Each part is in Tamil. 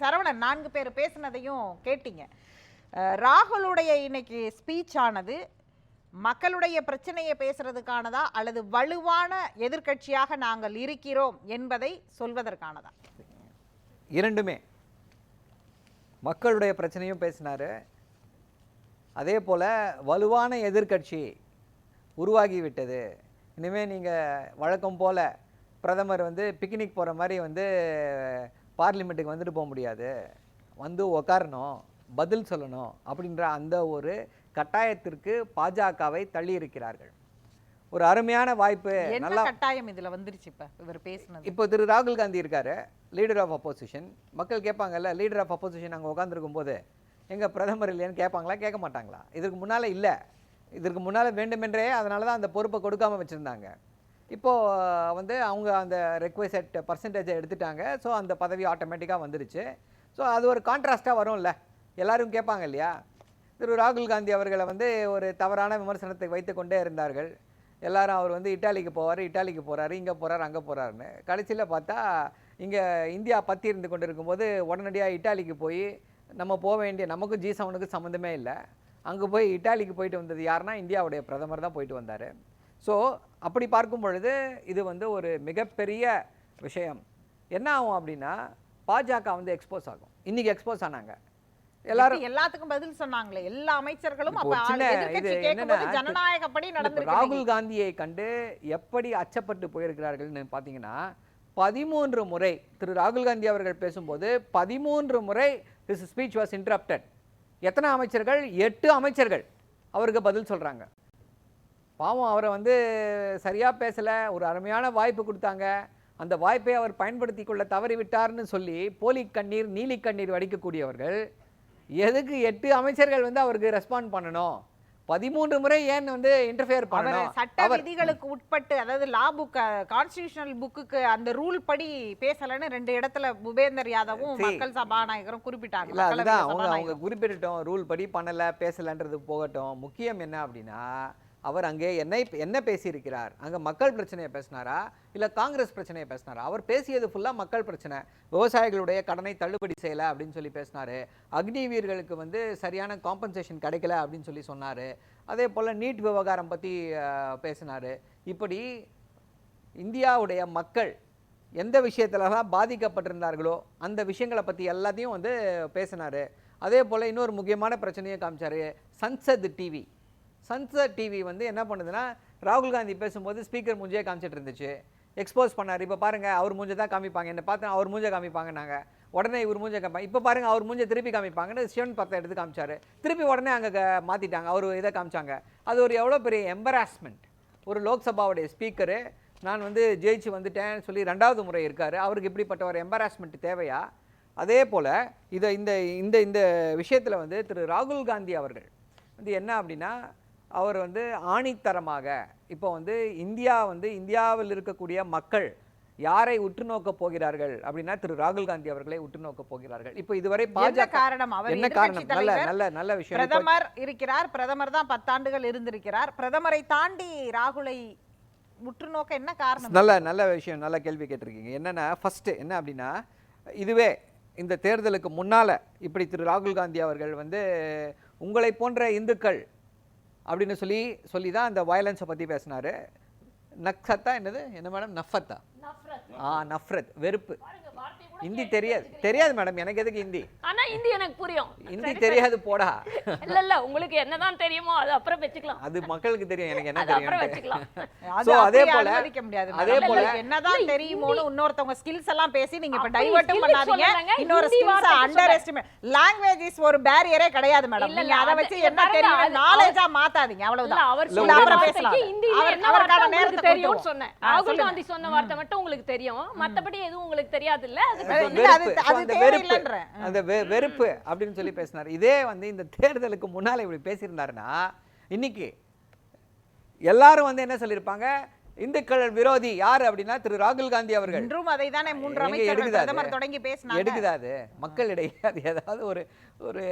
சரவணன் நான்கு பேர் பேசுனதையும் கேட்டீங்க. ராகுலுடைய இன்னைக்கு ஸ்பீச் ஆனது மக்களுடைய பிரச்சனையை பேசுறதுக்கானதா அல்லது வலுவான எதிர்க்கட்சியாக நாங்கள் இருக்கிறோம் என்பதை சொல்வதற்கானதா? இரண்டுமே. மக்களுடைய பிரச்சனையும் பேசினாரு. அதே போல் வலுவான எதிர்க்கட்சி உருவாகிவிட்டது. இனிமேல் நீங்கள் வழக்கம் போல் பிரதமர் வந்து பிக்னிக் போகிற மாதிரி வந்து பார்லிமெண்ட்டுக்கு வந்துட்டு போக முடியாது. வந்து உக்காரணும் பதில் சொல்லணும் அப்படின்ற அந்த ஒரு கட்டாயத்திற்கு பாஜகவை தள்ளி இருக்கிறார்கள். ஒரு அருமையான வாய்ப்பு நல்லா கட்டாயம் இதுல வந்துருச்சு இப்ப இவர் பேசுனது? இப்போ திரு ராகுல் காந்தி இருக்காரு லீடர் ஆஃப் அப்போசிஷன் மக்கள் கேட்பாங்கல்ல லீடர் ஆஃப் அப்போசிஷன் அங்கே உட்காந்துருக்கும் போது எங்க பிரதமர் இல்லையான்னு கேட்பாங்களா கேட்க மாட்டாங்களா? இதற்கு முன்னால இல்லை. இதற்கு முன்னால வேண்டுமென்றே அதனால தான் அந்த பொறுப்பை கொடுக்காம வச்சுருந்தாங்க. இப்போது வந்து அவங்க அந்த ரெக்வஸ்ட் பர்சன்டேஜை எடுத்துட்டாங்க. ஸோ அந்த பதவி ஆட்டோமேட்டிக்காக வந்துருச்சு. ஸோ அது ஒரு கான்ட்ராஸ்ட்டாக வரும்ல. எல்லோரும் கேட்பாங்க இல்லையா? திரு. ராகுல் காந்தி அவர்களை வந்து ஒரு தவறான விமர்சனத்தை வைத்து கொண்டே இருந்தார்கள். எல்லாரும் அவர் வந்து இட்டாலிக்கு போவார் இட்டாலிக்கு போகிறாரு இங்கே போகிறாரு அங்கே போகிறாருன்னு கடைசியில் பார்த்தா இங்கே இந்தியா பற்றி இருந்து கொண்டு இருக்கும்போது உடனடியாக இட்டாலிக்கு போய் நம்ம போக வேண்டிய நமக்கும் ஜி செவனுக்கு சம்மந்தமே இல்லை. அங்கே போய் இட்டாலிக்கு போயிட்டு வந்தது யாருன்னா இந்தியாவுடைய பிரதமர் தான் போயிட்டு வந்தார். ஸோ அப்படி பார்க்கும் பொழுது இது வந்து ஒரு மிகப்பெரிய விஷயம். என்ன ஆகும் அப்படின்னா பாஜக வந்து எக்ஸ்போஸ் ஆகும். இன்னைக்கு எக்ஸ்போஸ் ஆனாங்க. எல்லாரும் எல்லாத்துக்கும் பதில் சொன்னாங்களே. எல்லா அமைச்சர்களும் ஜனநாயகப்படி நடந்திருக்கு ராகுல் காந்தியை கண்டு எப்படி அச்சப்பட்டு போயிருக்கிறார்கள்னு பார்த்தீங்கன்னா பதிமூன்று முறை திரு ராகுல் காந்தி அவர்கள் பேசும்போது பதிமூன்று முறை his ஸ்பீச் வாஸ் interrupted. எத்தனை அமைச்சர்கள்? எட்டு அமைச்சர்கள் அவருக்கு பதில் சொல்றாங்க. பாவம் அவரை வந்து சரியா பேசல ஒரு அருமையான வாய்ப்பு கொடுத்தாங்க. அந்த வாய்ப்பை அவர் பயன்படுத்தி கொள்ள தவறிவிட்டார்னு சொல்லி போலி கண்ணீர் நீலி கண்ணீர் வடிக்கக்கூடியவர்கள் எதுக்கு எட்டு அமைச்சர்கள் வந்து அவருக்கு ரெஸ்பாண்ட் பண்ணணும்? பதிமூன்று முறை ஏன் வந்து இன்டர்ஃபியர் பண்ணணும்? சட்ட விதிகளுக்கு உட்பட்டு அதாவது லா புக் கான்ஸ்டிடியூஷனல் புக்குக்கு அந்த ரூல் படி பேசலன்னு ரெண்டு இடத்துல பூபேந்தர் யாதவும். மக்கள் சபாநாயகரும் குறிப்பிட்டாங்க. அவங்க அவங்க. குறிப்பிட்டுட்டோம் ரூல் படி பண்ணல பேசலன்றது போகட்டும். முக்கியம் என்ன அப்படின்னா அவர் அங்கே என்ன என்ன பேசியிருக்கிறார்? அங்கே மக்கள் பிரச்சனையை பேசினாரா? இல்லை காங்கிரஸ் பிரச்சனையை பேசினாரா? அவர் பேசியது ஃபுல்லாக மக்கள் பிரச்சனை. விவசாயிகளுடைய கடனை தள்ளுபடி செய்யலை அப்படின்னு சொல்லி பேசினார். அக்னி வீர்களுக்கு வந்து சரியான காம்பன்சேஷன் கிடைக்கல அப்படின்னு சொல்லி சொன்னார். அதே போல் நீட் விவகாரம் பற்றி பேசினார். இப்படி இந்தியாவுடைய மக்கள் எந்த விஷயத்துலலாம் பாதிக்கப்பட்டிருந்தார்களோ அந்த விஷயங்களை பற்றி எல்லாத்தையும் வந்து பேசினார். அதே போல் இன்னொரு முக்கியமான பிரச்சனையை காமிச்சார். சன்சத் டிவி. சன்சர் டிவி வந்து என்ன பண்ணுதுன்னா ராகுல் காந்தி பேசும்போது ஸ்பீக்கர் மூஞ்சே காமிச்சிட்டு இருந்துச்சு. எக்ஸ்போஸ் பண்ணார். இப்போ பாருங்க அவர் மூஞ்சை தான் காமிப்பாங்க. என்னை பார்த்து அவர் மூஞ்சை காமிப்பாங்க நாங்கள் உடனே இவர் மூஞ்சை காமிப்பாங்க இப்போ பாருங்கள் அவர் மூஞ்சை திருப்பி காமிப்பாங்கன்னு சிவன் பத்தை எடுத்து காமிச்சாரு. திருப்பி உடனே அங்கே மாற்றிட்டாங்க அவர் இதை காமிச்சாங்க. அது ஒரு எவ்வளோ பெரிய எம்பராஸ்மெண்ட் ஒரு லோக்சபாவுடைய ஸ்பீக்கரு நான் வந்து ஜெயிச்சு வந்துட்டேன்னு சொல்லி ரெண்டாவது முறை இருக்கார். அவருக்கு இப்படிப்பட்ட ஒரு எம்பராஸ்மெண்ட் தேவையா? அதே போல் இதை இந்த இந்த இந்த விஷயத்தில் வந்து திரு ராகுல் காந்தி அவர்கள் வந்து என்ன அப்படின்னா அவர் வந்து ஆணித்தரமாக இப்போ வந்து இந்தியா வந்து இந்தியாவில் இருக்கக்கூடிய மக்கள் யாரை உற்று நோக்க போகிறார்கள் அப்படின்னா திரு ராகுல் காந்தி அவர்களை உற்று நோக்க போகிறார்கள். இப்போ இதுவரை பாஜக காரணம்? அவர் என்ன காரணம்? நல்ல நல்ல நல்ல விஷயம். பிரதமர் இருக்கிறார் பிரதமர் தான் பத்தாண்டுகள் இருந்திருக்கிறார். பிரதமரை தாண்டி ராகுலை உற்று நோக்க என்ன காரணம்? நல்ல நல்ல விஷயம் நல்ல கேள்வி கேட்டிருக்கீங்க. என்னன்னா ஃபர்ஸ்ட் என்ன அப்படின்னா இதுவே இந்த தேர்தலுக்கு முன்னால இப்படி திரு ராகுல் காந்தி அவர்கள் வந்து உங்களை போன்ற இந்துக்கள் அப்படின்னு சொல்லி சொல்லி தான் அந்த வயலன்ஸை பற்றி பேசினாரு. நக்சத்தா என்னது? என்ன மேடம் நஃபத்தா? ஆ நஃப்ரத். வெறுப்பு. ஹிந்தி தெரியாது. தெரியாது மேடம். எனக்கு எதுக்கு ஹிந்தி ஆனா ஹிந்தி எனக்கு புரியும். ஹிந்தி தெரியாது போடா. இல்ல இல்ல உங்களுக்கு என்னதான் தெரியுமோ அது அப்புறம் வச்சுக்கலாம். அது மக்களுக்கு தெரியும். எனக்கு என்ன அது அப்புறம் தெரியும் வச்சுக்கலாம் அது So, அதே போல- அனுமதிக்க முடியாது அதே. போல- என்னதான் தெரியுமோன்னு இன்னொருத்தவங்க ஸ்கில்ஸ் எல்லாம் பேசி நீங்க இப்ப டைவர்ட்டும் பண்ணாதீங்க. இன்னொரு Hindi skills underestimate language is ஒரு பேரியரே கிடையாது மேடம். நீங்க அதை வச்சு என்ன தெரியும் நாலேஜா மாத்தாதீங்க. அவ்வளவுதான். அவர் வார்த்தைக்கு பேசலாம். என்ன அவருக்கான தெரியும்னு கொடுத்துருவோம். சொன்னேன். ராகுல். காந்தி சொன்ன வார்த்தை மட்டும் உங்களுக்கு தெரியும். மத்தபடி எதுவும் உங்களுக்கு தெரியாது இல்ல அதுக்கு அந்த வெறுப்பு. அந்த அப்படின்னு சொல்லி பேசினார். இதே வந்து இந்த தேர்தலுக்கு முன்னால இப்படி பேசியிருந்தாருன்னா இன்னைக்கு எல்லாரும் வந்து என்ன சொல்லியிருப்பாங்க? இந்துக்கள் விரோதி யார் அப்படின்னா திரு. ராகுல் காந்தி அவர்கள். இன்றும் அதை தானே மூன்று? பிரதமர் தொடங்கி பேசினாங்க. எடுக்குதா அது? மக்களிடையே அது ஏதாவது ஒரு ஒரு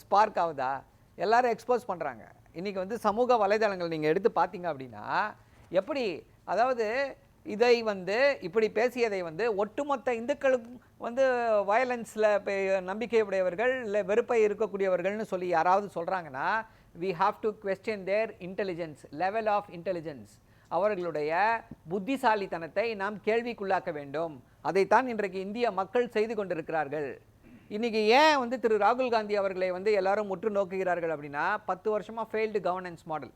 ஸ்பார்க் ஆகுதா? எல்லாரும் எக்ஸ்போஸ் பண்றாங்க. இன்னைக்கு வந்து சமூக வலைதளங்கள் நீங்க எடுத்து பார்த்தீங்க அப்படின்னா எப்படி அதாவது இதை வந்து இப்படி பேசியதை வந்து ஒட்டுமொத்த இந்துக்களுக்கும் வந்து வயலன்ஸில் நம்பிக்கை உடையவர்கள் இல்லை வெறுப்பை இருக்கக்கூடியவர்கள்னு சொல்லி யாராவது சொல்கிறாங்கன்னா we have to question their intelligence level of intelligence அவர்களுடைய புத்திசாலித்தனத்தை நாம் கேள்விக்குள்ளாக்க வேண்டும். அதைத்தான் இன்றைக்கு இந்திய மக்கள் செய்து கொண்டிருக்கிறார்கள். இன்றைக்கி ஏன் வந்து திரு ராகுல் காந்தி அவர்களை வந்து எல்லாரும் முற்று நோக்குகிறார்கள் அப்படின்னா பத்து வருஷமாக ஃபெயில்டு கவர்னன்ஸ் மாடல்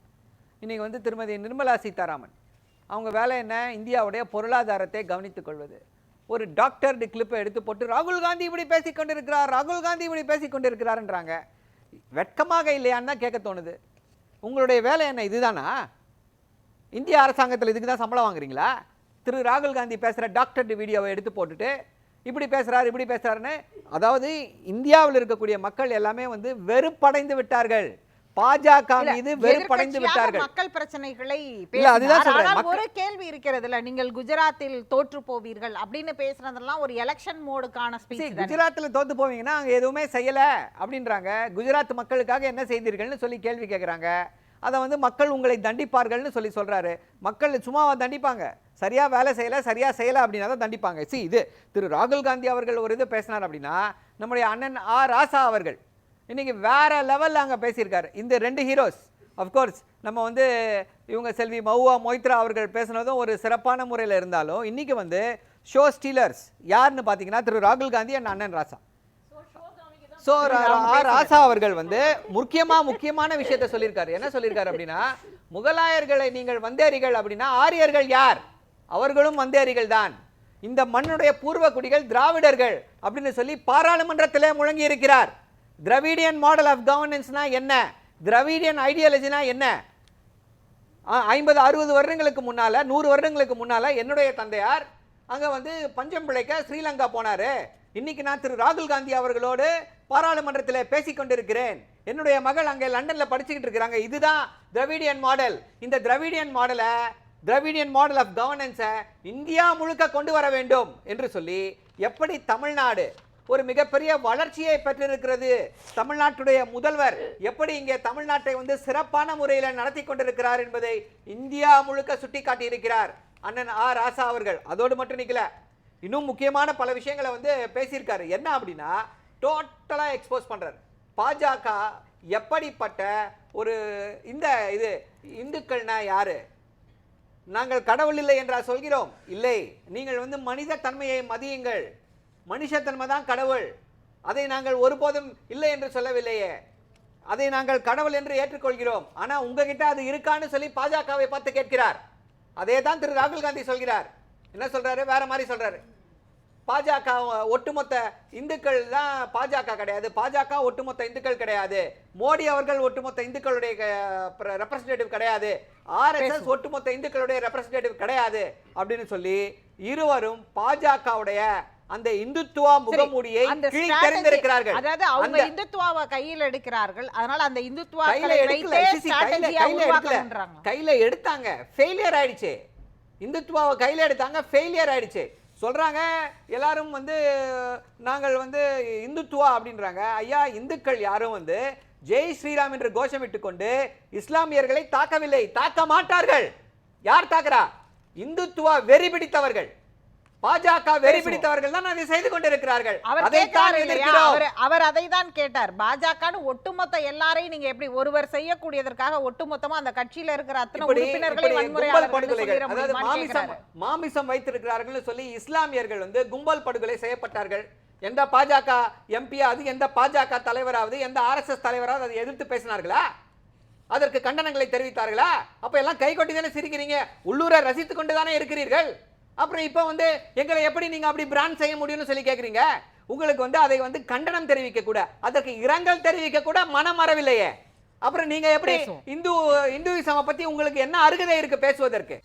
இன்றைக்கி வந்து திருமதி நிர்மலா சீதாராமன் அவங்க வேலை என்ன? இந்தியாவுடைய பொருளாதாரத்தை கவனித்துக் கொள்வது. ஒரு டாக்டர் கிளிப்பை எடுத்து போட்டு ராகுல் காந்தி இப்படி பேசிக் கொண்டிருக்கிறார் ராகுல் காந்தி இப்படி பேசிக் கொண்டிருக்கிறாருன்றாங்க. வெட்கமாக இல்லையான்னு தான் கேட்க தோணுது. உங்களுடைய வேலை என்ன இதுதானா? இந்திய அரசாங்கத்தில் இதுக்கு தான் சம்பளம் வாங்குறீங்களா? திரு ராகுல் காந்தி பேசுகிற டாக்டர் வீடியோவை எடுத்து போட்டுட்டு இப்படி பேசுகிறார் இப்படி பேசுகிறாருன்னு அதாவது இந்தியாவில் இருக்கக்கூடிய மக்கள் எல்லாமே வந்து வெறுப்படைந்து விட்டார்கள். பாஜக மீது வெறுப்படைந்து விட்டார்கள். மக்கள் பிரச்சனைகளை அதுதான் ஒரு கேள்வி இருக்கிறதுல நீங்கள் குஜராத்தில் தோற்று போவீர்கள் அப்படின்னு பேசுனதெல்லாம் ஒரு எலெக்ஷன் மோடுக்கான ஸ்பீச் குஜராத்தில் தோத்து போவீங்கன்னா அங்கே எதுவுமே செய்யலை அப்படின்றாங்க. குஜராத் மக்களுக்காக என்ன செய்தீர்கள்னு சொல்லி கேள்வி கேட்குறாங்க அதை வந்து மக்கள் உங்களை தண்டிப்பார்கள்னு சொல்லி சொல்றாரு. மக்கள் சும்மாவா தண்டிப்பாங்க. சரியா வேலை செய்யலை சரியா செய்யலை அப்படின்னா தான் தண்டிப்பாங்க. சி இது திரு ராகுல் காந்தி அவர்கள் ஒரு இது பேசினார் அப்படின்னா நம்முடைய அண்ணன் ஆ ராசா அவர்கள் இன்னைக்கு வேற லெவலில் அங்கே பேசியிருக்காரு. இந்த ரெண்டு ஹீரோஸ் அஃப்கோர்ஸ் நம்ம வந்து இவங்க செல்வி மௌவா மொய்த்ரா அவர்கள் பேசுனதும் ஒரு சிறப்பான முறையில் இருந்தாலும் இன்னைக்கு வந்து ஷோ ஸ்டீலர்ஸ் யாருன்னு பார்த்தீங்கன்னா திரு ராகுல் காந்தி அண்ட் அண்ணன் ராசா. ஸோ ராசா அவர்கள் வந்து முக்கியமா முக்கியமான விஷயத்தை சொல்லியிருக்காரு. என்ன சொல்லியிருக்காரு அப்படின்னா முகலாயர்களை நீங்கள் வந்தேரிகள் அப்படின்னா ஆரியர்கள் யார்? அவர்களும் வந்தேரிகள் தான். இந்த மண்ணுடைய பூர்வ குடிகள் திராவிடர்கள் அப்படின்னு சொல்லி பாராளுமன்றத்திலே முழங்கி இருக்கிறார் திராவிடியன் மாடல் ஆஃப் கவர்னன்ஸ்னா என்ன? திராவிடியன் ஐடியாலஜினா என்ன? ஐம்பது அறுபது வருடங்களுக்கு முன்னால் நூறு வருடங்களுக்கு முன்னால் என்னுடைய தந்தையார் அங்கே வந்து பஞ்சம் பிழைக்க ஸ்ரீலங்கா போனாரு. இன்னைக்கு நான் திரு ராகுல் காந்தி அவர்களோடு பாராளுமன்றத்தில் பேசிக்கொண்டிருக்கிறேன் என்னுடைய மகள் அங்கே லண்டனில் படிச்சுக்கிட்டு இருக்கிறாங்க. இதுதான் திராவிடியன் மாடல் இந்த திராவிடியன் மாடலை திராவிடியன் மாடல் ஆஃப் கவர்னன்ஸை இந்தியா முழுக்க கொண்டு வர வேண்டும் என்று சொல்லி எப்படி தமிழ்நாடு ஒரு மிகப்பெரிய வளர்ச்சியை பெற்றிருக்கிறது தமிழ்நாட்டுடைய முதல்வர். எப்படி இங்கே தமிழ்நாட்டை வந்து சிறப்பான முறையில் நடத்தி கொண்டிருக்கிறார் என்பதை இந்தியா முழுக்க சுட்டிக்காட்டியிருக்கிறார் அண்ணன் ஆ. ராசா அவர்கள். அதோடு மட்டும் நிற்கல இன்னும் முக்கியமான பல விஷயங்களை வந்து பேசியிருக்காரு. என்ன அப்படின்னா டோட்டலாக எக்ஸ்போஸ் பண்ணுறார் பாஜக எப்படிப்பட்ட ஒரு இந்த இது இந்துக்கள்னா யாரு? நாங்கள் கடவுள் இல்லை என்றா சொல்கிறோம். இல்லை. நீங்கள் வந்து மனித தன்மையை மதியுங்கள். மனுஷத்தன்மை தான் கடவுள். அதை நாங்கள் ஒருபோதும் இல்லை என்று சொல்லவில்லையே. அதை நாங்கள் கடவுள் என்று ஏற்றுக்கொள்கிறோம். ஆனா உங்ககிட்ட அது இருக்கான்னு சொல்லி பாஜகவை பார்த்து கேட்கிறார். அதே தான் திரு ராகுல் காந்தி சொல்கிறார். என்ன சொல்றாரு? வேற மாதிரி சொல்றாரு. பாஜக ஒட்டுமொத்த இந்துக்கள் தான் பாஜக கிடையாது. பாஜக ஒட்டுமொத்த இந்துக்கள் கிடையாது. மோடி அவர்கள் ஒட்டுமொத்த இந்துக்களுடைய ரெப்ரசன்டேட்டிவ் கிடையாது. ஆர்எஸ்எஸ் ஒட்டுமொத்த இந்துக்களுடைய ரெப்ரசன்டேட்டிவ் கிடையாது அப்படின்னு சொல்லி இருவரும் பாஜகவுடைய அந்த இந்துத்துவா முகமூடியை தெரிந்திருக்கிறார்கள். அதாவது அவங்க இந்துத்துவாவை கையில் எடுக்கிறார்கள். அதனால அந்த சிசி, கையில எடுக்கல கையில எடுத்தாங்க. ஃபெயிலியர் ஆயிடுச்சு. இந்துத்துவாவை கையில எடுத்தாங்க ஃபெயிலியர் ஆயிடுச்சு. சொல்றாங்க எல்லாரும் வந்து நாங்கள் வந்து இந்துத்துவா அப்படின்றாங்க. ஐயா இந்துக்கள் யாரும் வந்து ஜெய் ஸ்ரீராம் என்று கோஷமிட்டு கொண்டு இஸ்லாமியர்களை தாக்கவில்லை தாக்க மாட்டார்கள். யார் தாக்குறா? இந்துத்துவா வெறி பிடித்தவர்கள். பாஜக வெறி பிடித்தவர்கள் தான் அதை செய்து கொண்டிருக்கிறார்கள். அவர் அவர் அதை தான் கேட்டார். பாஜகன்னு ஒட்டுமொத்த எல்லாரையும் நீங்க எப்படி ஒருவர் செய்யக்கூடியதற்காக ஒட்டுமொத்தமா அந்த கட்சியில இருக்கிற அத்தனை உறுப்பினர்களை மாமிசம். மாமிசம் வைத்திருக்கிறார்கள் சொல்லி இஸ்லாமியர்கள் வந்து கும்பல் படுகொலை செய்யப்பட்டார்கள். எந்த பாஜக எம்பியாவது எந்த பாஜக தலைவராவது எந்த ஆர்எஸ்எஸ் தலைவராவது அதை எதிர்த்து பேசினார்களா? அதற்கு கண்டனங்களை தெரிவித்தார்களா? அப்ப எல்லாம் கை கொட்டி தானே சிரிக்கிறீங்க. உள்ளூரை ரசித்து கொண்டு தானே இருக்கிறீர்கள். அப்புறம் இப்போ வந்து எங்களை எப்படி நீங்க அப்படி பிராண்ட் செய்ய முடியும்னு சொல்லி கேக்குறீங்க? உங்களுக்கு வந்து அதை வந்து கண்டனம் தெரிவிக்க கூட அதற்கு இரங்கல் தெரிவிக்க கூட மனம் வரவில்லையே அப்புறம் நீங்க எப்படி. இந்து இந்துவிசம் பத்தி உங்களுக்கு என்ன அருகதை இருக்கு பேசுவதற்கு?